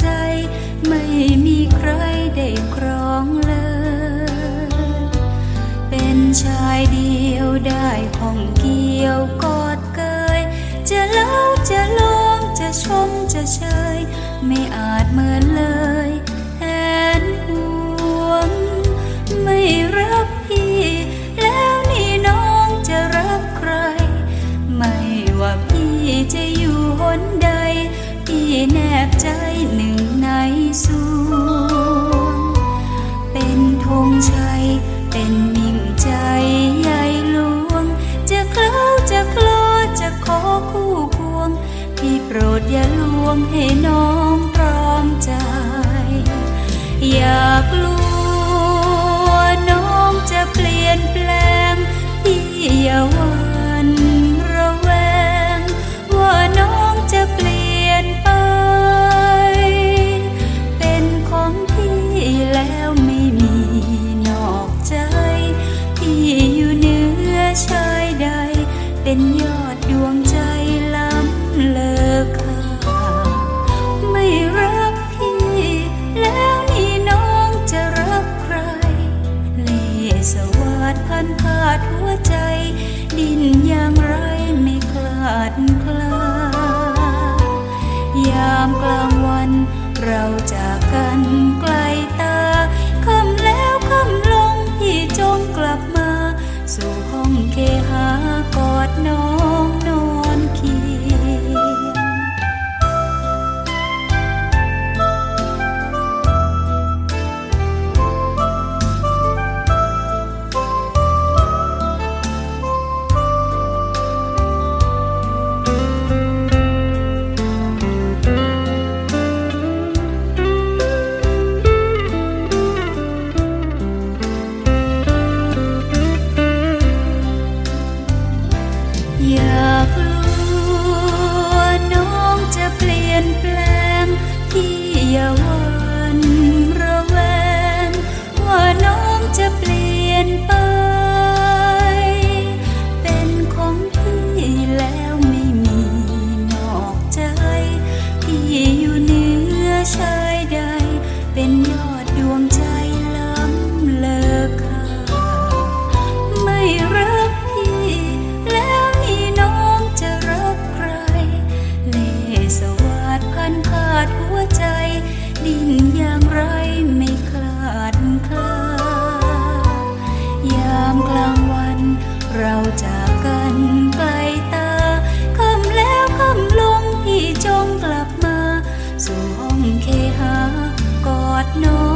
ใจไม่มีใครได้ครองเลย เป็นชายเดียวได้ห้องเกี่ยวกอดเกย จะเล่าจะลมจะชมจะเชย ไม่อาจเหมือนเลยแทนห่วงไม่รัก สวง เป็นธงชัย เป็นมิ่งใจใหญ่หลวง จะเคล้าจะคลอจะขอคู่ควง พี่โปรดอย่าลวงให้น้องตรอมใจ อยากกลัว ดหัวใจ ดินอย่างไรไม่คลาดคลายามกลางวันเราจากกันไกล อยากรู้ สู่งเคหากอดน้อง